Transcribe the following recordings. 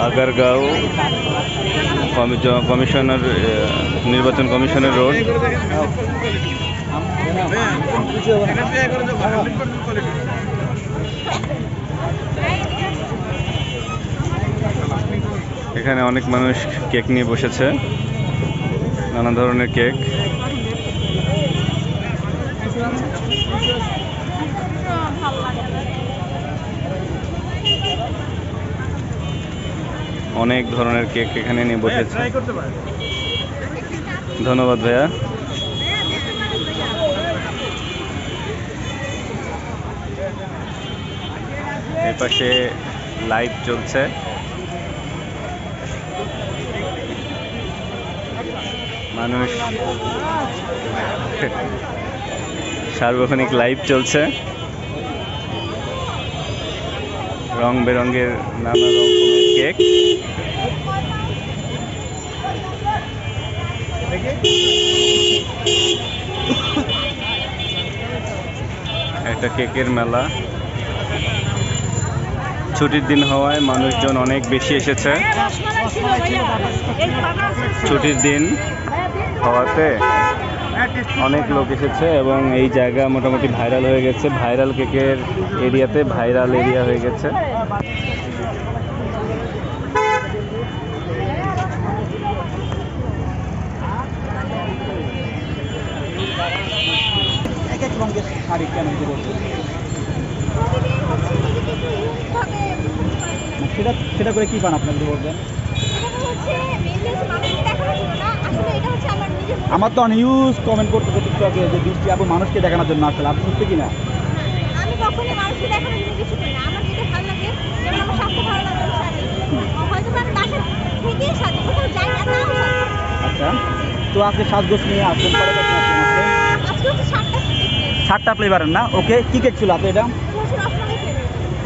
আগারগাঁও কমি- কমিশনার নির্বাচন কমিশনের রোড। এখানে অনেক মানুষ কেক নিয়ে বসেছে। নানা ধরনের কেক। অনেক ধরনের কেক এখানে নিয়ে বসেছে। ধন্যবাদ ভাইয়া। এর পাশে লাইভ চলছে মানুষ সার্বক্ষণিক লাইভ চলছে রং বেরঙের নানা রকমের কেক একটা কেকের মেলা। ছুটির দিন হওয়ায় মানুষজন অনেক বেশি এসেছে। ছুটির দিন হওয়াতে অনেক লোক এসেছে এবং এই জায়গা মোটামুটি ভাইরাল হয়ে গেছে। ভাইরাল কেকের এরিয়াতে ভাইরাল এরিয়া হয়ে গেছে। কেন সেটা সেটা করে কি পান আপনার বলবেন আমার তো নিউজ কমেন্ট করতে করতে টিকটকে যে বৃষ্টি আপু মানুষকে দেখানোর জন্য আসলে, আপনি সত্যি কিনা আচ্ছা। তো আজকে সাজগোজ নিয়ে আসবেন পরে কখন সাতটা ফ্লেভারের না? ওকে কি কেক ছিল আপনি এটা?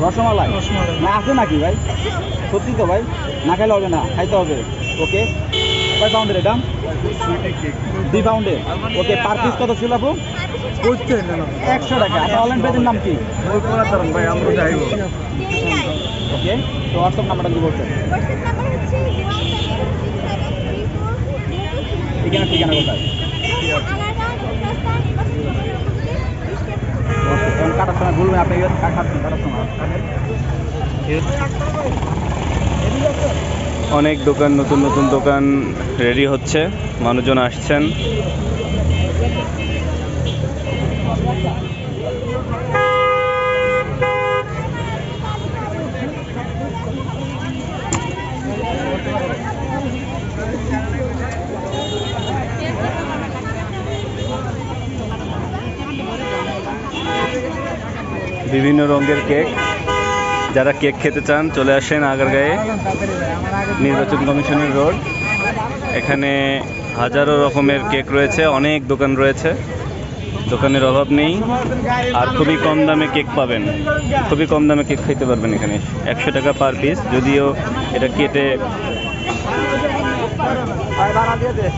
রসমালাই রসমালাই? না আছে নাকি ভাই? সত্যি তো ভাই। না খাইলে হবে না খাইতে হবে। ওকে কয় পাউন্ডের এটা? দুই পাউন্ডের ওকে পার পিস কত ছিল আপু? একশো টাকা। আপনার অনলাইন পেজের নাম কি? ভাই আমরা যাইব ওকে। তো হোয়াটসঅ্যাপ নাম্বারটা কি বলছেন ঠিকানা ঠিকানা কোথায়? কাটার সময় বলবেন আপনি কাটাচ্ছেন কাটার অনেক দোকান, নতুন নতুন দোকান রেডি হচ্ছে। মানুষজন আসছেন। বিভিন্ন রঙের কেক। যারা কেক খেতে চান, চলে আসেন আগারগাঁয়ে। নির্বাচন কমিশনের রোড। এখানে হাজারো রকমের কেক রয়েছে, অনেক দোকান রয়েছে। দোকানের অভাব নেই। আর খুবই কম দামে কেক পাবেন। খুবই কম দামে কেক খেতে পারবেন এখানে। একশো টাকা পার পিস, যদিও এটা কেটে দিয়ে